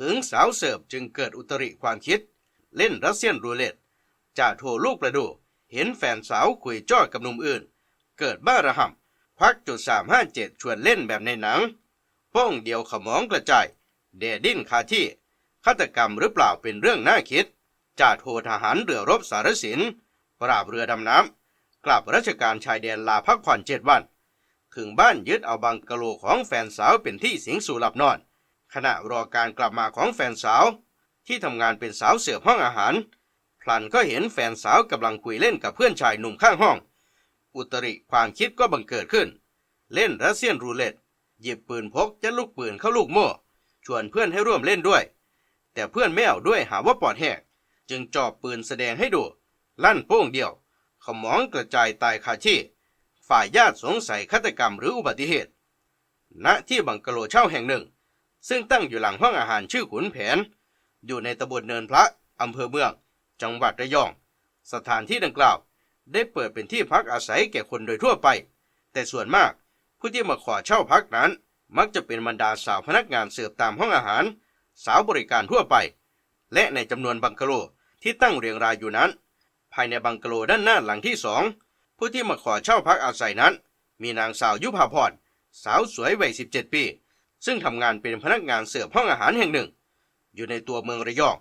หึงสาวเสิร์ฟจึงเกิดอุตริความคิด เล่นรัสเซียนรูเล็ตจ่าโทลูกประดู เห็นแฟนสาวคุยจ้อกับหนุ่มอื่น เกิดบ้าระห่ำควักจุดสามห้าเจ็ดชวนเล่นแบบในหนังป้องเดียวขมองกระจายเดดิ้นคาที่ฆาตกรรมหรือเปล่าเป็นเรื่องน่าคิดจ่าโททหารเรือรบสารสิน ปราบเรือดำน้ำกลับราชการชายแดนลาพักผ่อนเจ็ดวัน ถึงบ้านยึดเอาบังกะโลของแฟนสาวเป็นที่สิงสู่หลับนอน ขณะรอการกลับมาของแฟนสาว ที่ทำงานเป็นสาวเสิร์ฟห้องอาหาร พลันก็เห็นแฟนสาวกำลังคุยเล่นกับเพื่อนชายหนุ่มข้างห้อง อุตริความคิดก็บังเกิดขึ้น เล่นรัสเซียนรูเล็ตหยิบปืนพกจะลูกปืนเข้าลูกโม่ชวนเพื่อนให้ร่วมเล่นด้วย แต่เพื่อนไม่เอาด้วยหาว่าปอดแหกจึงจ่อปืนแสดงให้ดู ลั่นโป้งเดียว ขมองกระจายตายคาที่ ฝ่ายญาติสงสัยฆาตกรรมหรืออุบัติเหตุ ณที่บังกะโลเช่าแห่งหนึ่ง ซึ่งตั้งอยู่หลังห้องอาหารชื่อขุนแผน อยู่ในตำบลเนินพระอำเภอเมือง จังหวัดระยอง สถานที่ดังกล่าว ได้เปิดเป็นที่พักอาศัยแก่คนโดยทั่วไป แต่ส่วนมากผู้ที่มาขอเช่าพักนั้น มักจะเป็นบรรดาสาวพนักงานเสิร์ฟตามห้องอาหาร สาวบริการทั่วไป และในจำนวนบังกะโลที่ตั้งเรียงรายอยู่นั้น ภายในบังกะโลด้านหน้าหลังที่สองผู้ที่มาขอเช่าพักอาศัยนั้น มีนางสาวยุพาพรสาวสวยวัย 17 ปี ซึ่งทำงานเป็นพนักงานเสิร์ฟห้องอาหารแห่งหนึ่ง อยู่ในตัวเมืองระยอง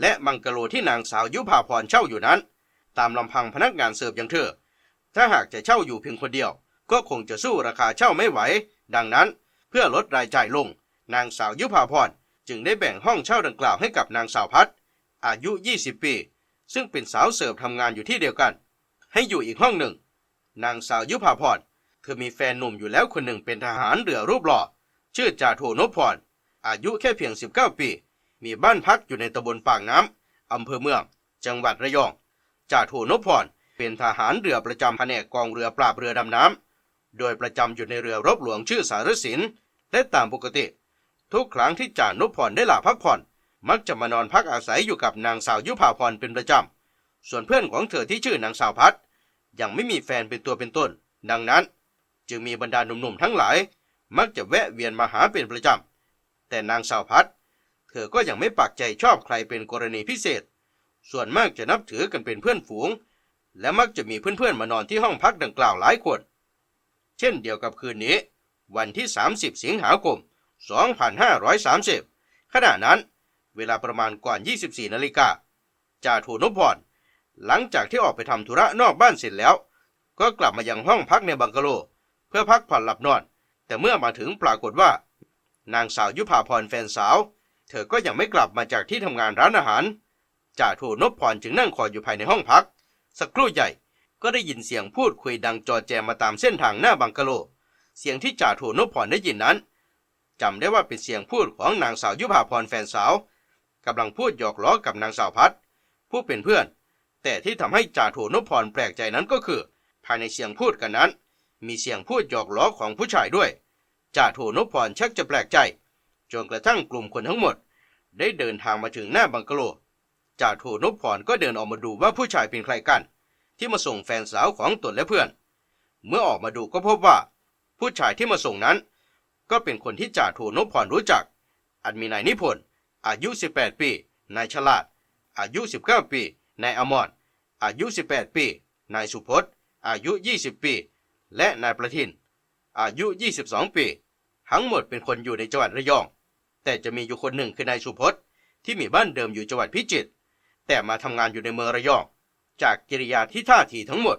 และบังกะโลที่นางสาวยุพาพรเช่าอยู่นั้น ตามลำพังพนักงานเสิร์ฟอย่างเธอ ถ้าหากจะเช่าอยู่เพียงคนเดียว ก็คงจะสู้ราคาเช่าไม่ไหว ดังนั้นเพื่อลดรายจ่ายลง นางสาวยุพาพรจึงได้แบ่งห้องเช่าดังกล่าวให้กับนางสาวพัฒอายุ 20 ปี ซึ่งเป็นสาวเสิร์ฟทำงานอยู่ที่เดียวกัน ให้อยู่อีกห้องหนึ่ง นางสาวยุพาพรเธอมีแฟนหนุ่มอยู่แล้วคนหนึ่งเป็นทหารเรือรูปหล่อ ชื่อจ่าโทนพพร อายุแค่เพียง 19 ปี มีบ้านพักอยู่ในตำบลปากน้ำอำเภอเมือง จังหวัดระยอง จ่าโทนพพร เป็นทหารเรือประจำแผนกกองเรือปราบเรือดำน้ำ โดยประจำอยู่ในเรือรบหลวงชื่อสารสิน และตามปกติ ทุกครั้งที่จ่านพพรได้ลาพักผ่อน มักจะมานอนพักอาศัยอยู่กับนางสาวยุพาพรเป็นประจำ ส่วนเพื่อนของเธอที่ชื่อนางสาวพัดยังไม่มีแฟนเป็นตัวเป็นต้น ดังนั้น จึงมีบรรดาหนุ่มๆทั้งหลาย มักจะแวะเวียนมาหาเป็นประจำ แต่นางสาวพัดเธอก็ยังไม่ปักใจชอบใครเป็นกรณีพิเศษ ส่วนมากจะนับถือกันเป็นเพื่อนฝูง และมักจะมีเพื่อนๆมานอนที่ห้องพักดังกล่าวหลายคน เช่นเดียวกับคืนนี้ วันที่ 30 สิงหาคม 2530 ขณะนั้น เวลาประมาณก่อน 24 นาฬิกาจ่าโทนพพรหลังจากที่ออกไปทำธุระนอกบ้านเสร็จแล้ว ก็กลับมายังห้องพักในบังกะโล เพื่อพักผ่อนหลับนอน แต่เมื่อมาถึงปรากฏว่า นางสาวยุพาพรแฟนสาว เธอก็ยังไม่กลับมาจากที่ทำงานร้านอาหารจ่าโทนพพรจึงนั่งคอยอยู่ภายในห้องพัก สักครู่ใหญ่ก็ได้ยินเสียงพูดคุยดังจอแจมาตามเส้นทางหน้าบังกะโล เสียงที่จ่าโทนพพรได้ยินนั้นจำได้ว่าเป็นเสียงพูดของนางสาวยุพาพรแฟนสาวกำลังพูดหยอกล้อกับนางสาวพัดผู้เป็นเพื่อน แต่ที่ทำให้จ่าโทนพพรแปลกใจนั้นก็คือ ภายในเสียงพูดกันนั้น มีเสียงพูดหยอกล้อของผู้ชายด้วย จ่าโทนพพรชักจะแปลกใจ จนกระทั่งกลุ่มคนทั้งหมด ได้เดินทางมาถึงหน้าบังกะโลจ่าโทนพพรก็เดินออกมาดูว่าผู้ชายเป็นใครกัน ที่มาส่งแฟนสาวของตนและเพื่อน เมื่อออกมาดูก็พบว่า ผู้ชายที่มาส่งนั้น ก็เป็นคนที่จ่าโทนพพรรู้จัก อันมีนายนิพนธ์อายุ 18 ปี นายฉลาด อายุ 19 ปี นายอมรอายุ 18 ปี นายสุพจน์ อายุ 20 ปี และนายประทิน อายุ 22 ปี ทั้งหมดเป็นคนอยู่ในจังหวัดระยอง แต่จะมีอยู่คนหนึ่งคือนายสุพจน์ที่มีบ้านเดิมอยู่จังหวัดพิจิตรแต่มาทำงานอยู่ในเมืองระยอง จากกิริยาที่ท่าทีทั้งหมด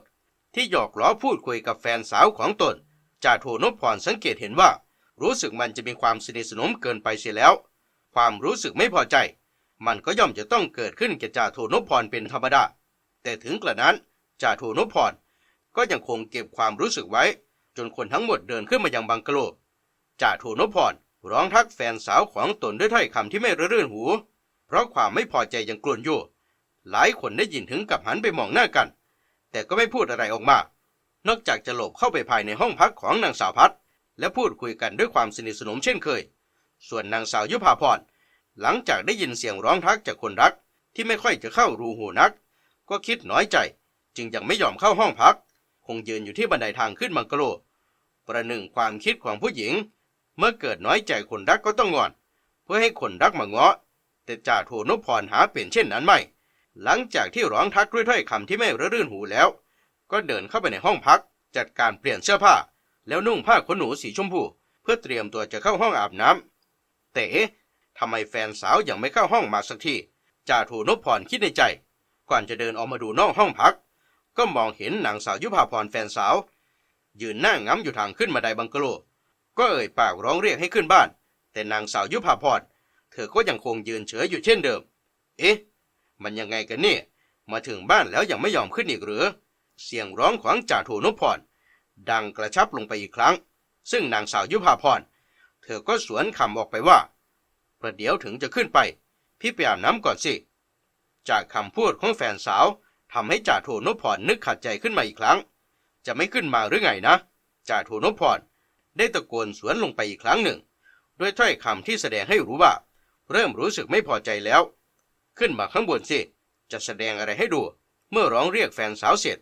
ที่หยอกล้อพูดคุยกับแฟนสาวของตนจ่าโทนพพรสังเกตเห็นว่า รู้สึกมันจะมีความสนิทสนมเกินไปเสียแล้ว ความรู้สึกไม่พอใจ มันก็ย่อมจะต้องเกิดขึ้นแก่จ่าโทนพพรเป็นธรรมดาแต่ถึงกระนั้นจ่าโทนพพรก็ยังคงเก็บความรู้สึกไว้ จนคนทั้งหมดเดินขึ้นมายังบังกะโลจ่าโทนพรร้องทักแฟนสาวของตนด้วยถ้อยคำที่ไม่ระรื่นหู เพราะความไม่พอใจยังกลุ่นอยู่ หลายคนได้ยินถึงกับหันไปมองหน้ากัน แต่ก็ไม่พูดอะไรออกมา นอกจากจะหลบเข้าไปภายในห้องพักของนางสาวพัดและพูดคุยกันด้วยความสนิทสนมเช่นเคย ส่วนนางสาวยุพาพรหลังจากได้ยินเสียงร้องทักจากคนรักที่ไม่ค่อยจะเข้ารูหูนัก ก็คิดน้อยใจ จึงยังไม่ยอมเข้าห้องพัก คงยืนอยู่ที่บันไดทางขึ้นบังกะโลประหนึ่งความคิดของผู้หญิง เมื่อเกิดน้อยใจคนรักก็ต้องงอน เพื่อให้คนรักมาเงาะแต่จ่าโทนพพรหาเป็นเช่นนั้นไม่ หลังจากที่ร้องทักด้วยถ้อยคำที่ไม่ระรื่นหูแล้ว ก็เดินเข้าไปในห้องพัก จัดการเปลี่ยนเสื้อผ้า แล้วนุ่งผ้าขนหนูสีชมพูเพื่อเตรียมตัวจะเข้าห้องอาบน้ำแต่เอ๊ะทำไมแฟนสาวยังไม่เข้าห้องมาสักทีจ่าโทนพพรคิดในใจ ก่อนจะเดินออกมาดูนอกห้องพัก ก็มองเห็นนางสาวยุพาพรแฟนสาว ยืนนั่งง้ำอยู่ทางขึ้นมาไดบังกะโล ก็เอ่ยปากร้องเรียกให้ขึ้นบ้าน แต่นางสาวยุพาพรเธอก็ยังคงยืนเฉยอยู่เช่นเดิม เอ๊ะ มันยังไงกันเนี่ย มาถึงบ้านแล้วยังไม่ยอมขึ้นอีกหรือ เสียงร้องของจ่าโทนพพรดังกระชับลงไปอีกครั้ง ซึ่งนางสาวยุพาพรเธอก็สวนคำออกไปว่า ประเดี๋ยวถึงจะขึ้นไป พี่ไปอาบน้ำก่อนสิ จากคำพูดของแฟนสาว ทำให้จ่าโทนพพรนึกขัดใจขึ้นมาอีกครั้ง จะไม่ขึ้นมาหรือไงนะจ่าโทนพพรได้ตะโกนสวนลงไปอีกครั้งหนึ่ง ด้วยถ้อยคำที่แสดงให้รู้ว่า เริ่มรู้สึกไม่พอใจแล้ว ขึ้นมาข้างบนสิจะแสดงอะไรให้ดู เมื่อร้องเรียกแฟนสาวเสร็จ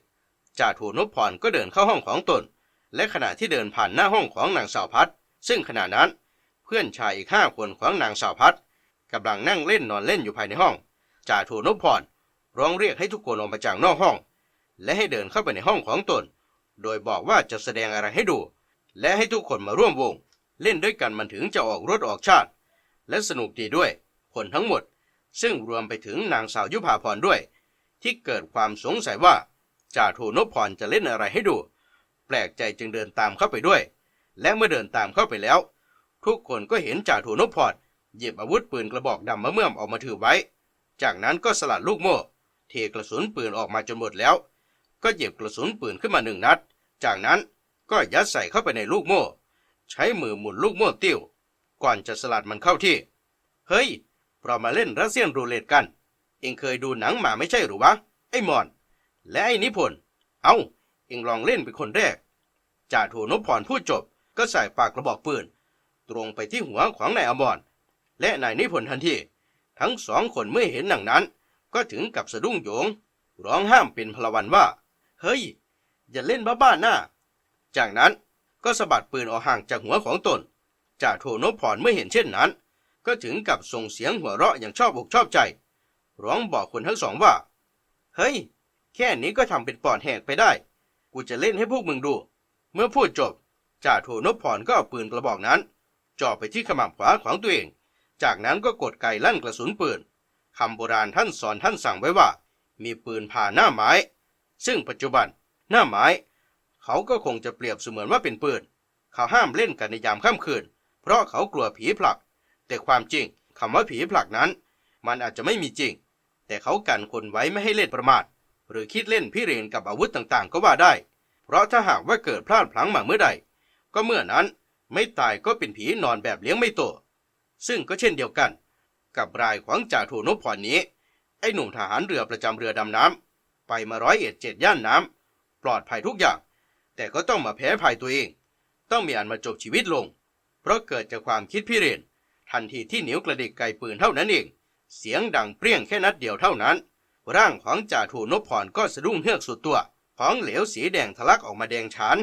จ่าโทนพพรก็เดินเข้าห้องของตน และขณะที่เดินผ่านหน้าห้องของนางสาวพัดซึ่งขณะนั้นเพื่อนชายอีกห้าคนของนางสาวพัดกำลังนั่งเล่นนอนเล่นอยู่ภายในห้องจ่าโทนพพร ร้องเรียกให้ทุกคนออกมาจากนอกห้อง และให้เดินเข้าไปในห้องของตน โดยบอกว่าจะแสดงอะไรให้ดู และให้ทุกคนมาร่วมวง เล่นด้วยกันมันถึงจะออกรถออกชาติ และสนุกดีด้วย คนทั้งหมด ซึ่งรวมไปถึงนางสาวยุพาพรด้วย ที่เกิดความสงสัยว่าจ่าโทนพพรจะเล่นอะไรให้ดู แปลกใจจึงเดินตามเข้าไปด้วย และเมื่อเดินตามเข้าไปแล้ว ทุกคนก็เห็นจ่าโทนพพรหยิบอาวุธปืนกระบอกดำมะเมื่อมออกมาถือไว้ จากนั้นก็สลัดลูกโม่ เทกระสุนปืนออกมาจนหมดแล้ว ก็หยิบกระสุนปืนขึ้นมาหนึ่งนัด จากนั้นก็ยัดใส่เข้าไปในลูกโม่ ใช้มือหมุนลูกโม่ติ้ว ก่อนจะสลัดมันเข้าที่ เฮ้ย เรามาเล่นรัสเซียนรูเล็ตกัน เองเคยดูหนังมาไม่ใช่หรือวะ ไอ้มอน และไอ้นิพนธ์เอา้า เองลองเล่นเป็นคนแรก จ่าโทนพพรพูดจบ ก็ใส่ปากกระบอกปืน ตรงไปที่หัวของนายอมรและนายนิพนธ์ทันที ทั้งสองคนเมื่อเห็นหนังนั้น ก็ถึงกับสะดุ้งโยง ร้องห้ามเป็นพลวันว่า เฮ้ย อย่าเล่นบ้าๆหน้า จากนั้นก็สะบัดปืนออกห่างจากหัวของตนจ่าโทนพพรเมื่อเห็นเช่นนั้น ก็ถึงกับส่งเสียงหัวเราะอย่างชอบอกชอบใจ ร้องบอกคนทั้งสองว่า เฮ้ย แค่นี้ก็ทำเป็นปอดแหกไปได้ กูจะเล่นให้พวกมึงดู เมื่อพูดจบจ่าโทนพพรก็เอาปืนกระบอกนั้น จ่อไปที่ขมับขวาของตัวเอง จากนั้นก็กดไกลั่นกระสุนปืน คำโบราณท่านสอนท่านสั่งไว้ว่า มีปืนผ่าหน้าไม้ ซึ่งปัจจุบันหน้าไม้ เขาก็คงจะเปรียบเสมือนว่าเป็นปืน เขาห้ามเล่นกันในยามค่ำคืน เพราะเขากลัวผีผลัก แต่ความจริงคำว่าผีผลักนั้น มันอาจจะไม่มีจริง แต่เขากันคนไว้ไม่ให้เล่นประมาท หรือคิดเล่นพิเรนกับอาวุธต่างๆ ก็ว่าได้ เพราะถ้าหากว่าเกิดพลาดพลั้งมาเมื่อใด ก็เมื่อนั้นไม่ตายก็เป็นผีนอนแบบเลี้ยงไม่โต ซึ่งก็เช่นเดียวกัน กับรายของจ่าโทนพพรนี้ ไอ้หนุ่มทหารเรือประจำเรือดำน้ำไปมาร้อยเอ็ดเจ็ดย่านน้ำปลอดภัยทุกอย่าง แต่ก็ต้องมาแพ้ภัยตัวเอง ต้องมีอันมาจบชีวิตลง เพราะเกิดจากความคิดพิเรนทันทีที่นิ้วกระดิกไกปืนเท่านั้นเอง เสียงดังเปรี้ยงแค่นัดเดียวเท่านั้น ร่างของจ่าโทนพพรก็สะดุ้งเฮือกสุดตัว ของเหลวสีแดงทะลักออกมาแดงฉาน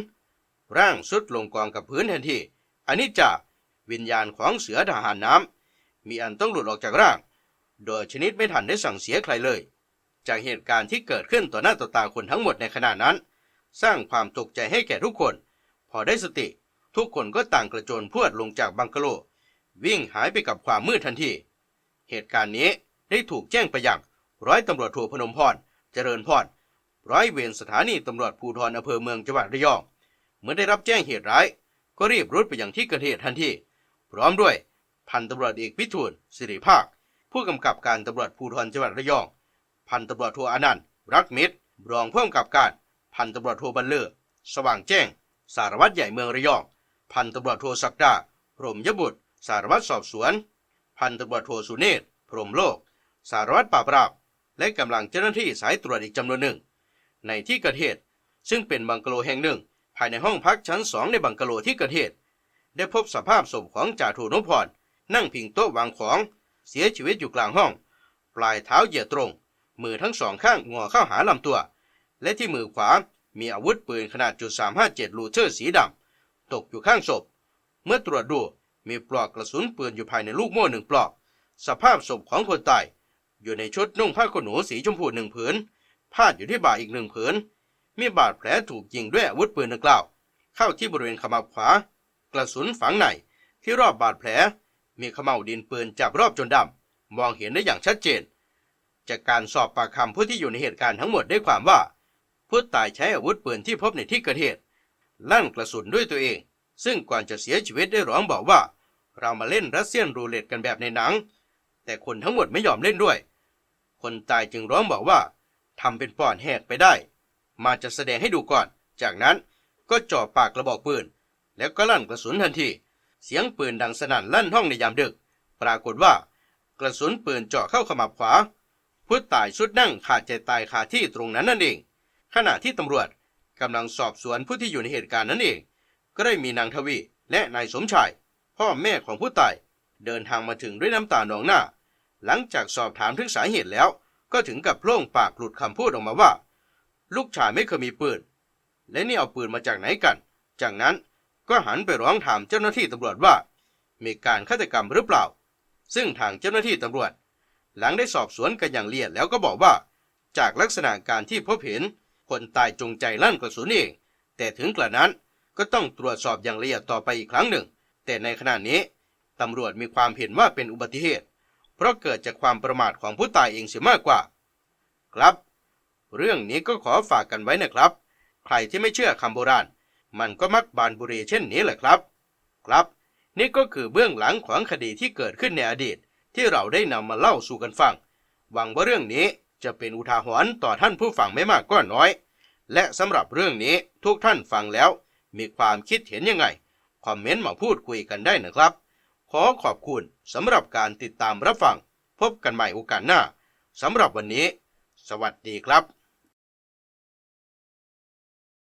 ร่างสุดลงกองกับพื้นทันทีอันนี้จ่าวิญญาณของเสือทหารน้ำ มีอันต้องหลุดออกจากร่าง โดยชนิดไม่ทันได้สั่งเสียใครเลย จากเหตุการณ์ที่เกิดขึ้นต่อหน้าต่อตาคนทั้งหมดในขณะนั้น สร้างความตกใจให้แก่ทุกคน พอได้สติ ทุกคนก็ต่างกระโจนพรวดลงจากบังกะโล วิ่งหายไปกับความมืดทันที เหตุการณ์นี้ได้ถูกแจ้งไปยังร้อยตำรวจโทพนมพร เจริญพร ร้อยเวรสถานีตำรวจภูธรอำเภอเมืองจังหวัดระยอง เมื่อได้รับแจ้งเหตุร้าย ก็รีบรุดไปยังที่เกิดเหตุทันที พร้อมด้วย พันตำรวจเอกพิทูลสิริภาค ผู้กำกับการตำรวจภูธรจังหวัดระยอง พันตำรวจโทอนันต์รักมิตร รองผู้กำกับการ พันตำรวจโทบรรลือสว่างแจ้ง สารวัตรใหญ่เมืองระยอง พันตำรวจโทศักดาพรหมยบุตร สารวัตรสอบสวน พันตำรวจโทสุเนศพรหมโลก สารวัตรปราบปรามและกำลังเจ้าหน้าที่สายตรวจอีกจำนวนหนึ่ง ในที่เกิดเหตุ ซึ่งเป็นบังกะโลแห่งหนึ่ง ภายในห้องพักชั้นสองในบังกะโลที่เกิดเหตุ ได้พบสภาพศพของจ่าโทนพพร นั่งพิงโต๊ะวางของ เสียชีวิตอยู่กลางห้อง ปลายเท้าเหยียดตรง มือทั้งสองข้างงอเข้าหาลำตัว และที่มือขวามีอาวุธปืนขนาดจุด357ลูเทอร์สีดำตกอยู่ข้างศพ เมื่อตรวจดูมีปลอกกระสุนปืนอยู่ภายในลูกโม่หนึ่งปลอก สภาพศพของคนตายอยู่ในชุดนุ่งผ้าขนหนูสีชมพูหนึ่งผืนพาดอยู่ที่บ่าอีกหนึ่งผืนมีบาดแผลถูกยิงด้วยอาวุธปืนดังกล่าว เข้าที่บริเวณขมับขวา กระสุนฝังในที่รอบบาดแผล มีขม่าวดินปืนจับรอบจนดำมองเห็นได้อย่างชัดเจน จากการสอบปากคำผู้ที่อยู่ในเหตุการณ์ทั้งหมดได้ความว่า ผู้ตายใช้อาวุธปืนที่พบในที่เกิดเหตุ ลั่นกระสุนด้วยตัวเอง ซึ่งก่อนจะเสียชีวิตได้ร้องบอกว่า เรามาเล่นรัสเซียนรูเล็ตกันแบบในหนัง แต่คนทั้งหมดไม่ยอมเล่นด้วย คนตายจึงร้องบอกว่าทำเป็นป้อนแหกไปได้ มาจะแสดงให้ดูก่อน จากนั้นก็จ่อปากกระบอกปืน แล้วก็ลั่นกระสุนทันที เสียงปืนดังสนั่นลั่นห้องในยามดึก ปรากฏว่ากระสุนปืนเจาะเข้าขมับขวา ผู้ตายชุดนั่งขาดใจตายคาที่ตรงนั้นนั่นเอง ขณะที่ตำรวจกำลังสอบสวนผู้ที่อยู่ในเหตุการณ์นั้นเอง ก็ได้มีนางทวีและนายสมชาย พ่อแม่ของผู้ตาย เดินทางมาถึงด้วยน้ำตาหนองหน้า หลังจากสอบถามถึงสาเหตุแล้ว ก็ถึงกับโล่งปากหลุดคำพูดออกมาว่า ลูกชายไม่เคยมีปืน และนี่เอาปืนมาจากไหนกัน จากนั้น ก็หันไปร้องถามเจ้าหน้าที่ตำรวจว่า มีการฆาตกรรมหรือเปล่า ซึ่งทางเจ้าหน้าที่ตำรวจ หลังได้สอบสวนกันอย่างละเอียดแล้วก็บอกว่า จากลักษณะการที่พบเห็นคนตายจงใจลั่นกระสุนเอง แต่ถึงกระนั้นก็ต้องตรวจสอบอย่างละเอียดต่อไปอีกครั้งหนึ่ง แต่ในขณะนี้ตำรวจมีความเห็นว่าเป็นอุบัติเหตุ เพราะเกิดจากความประมาทของผู้ตายเองเสียมากกว่า ครับ เรื่องนี้ก็ขอฝากกันไว้นะครับ ใครที่ไม่เชื่อคำโบราณ มันก็มักบานบุรีเช่นนี้แหละครับ ครับ นี่ก็คือเบื้องหลังของคดีที่เกิดขึ้นในอดีต ที่เราได้นำมาเล่าสู่กันฟัง หวังว่าเรื่องนี้จะเป็นอุทาหรณ์ต่อท่านผู้ฟังไม่มากก็น้อย และสำหรับเรื่องนี้ทุกท่านฟังแล้ว มีความคิดเห็นยังไง คอมเมนต์มาพูดคุยกันได้นะครับ ขอขอบคุณสำหรับการติดตามรับฟัง พบกันใหม่โอกาสหน้าสำหรับวันนี้ สวัสดีครับ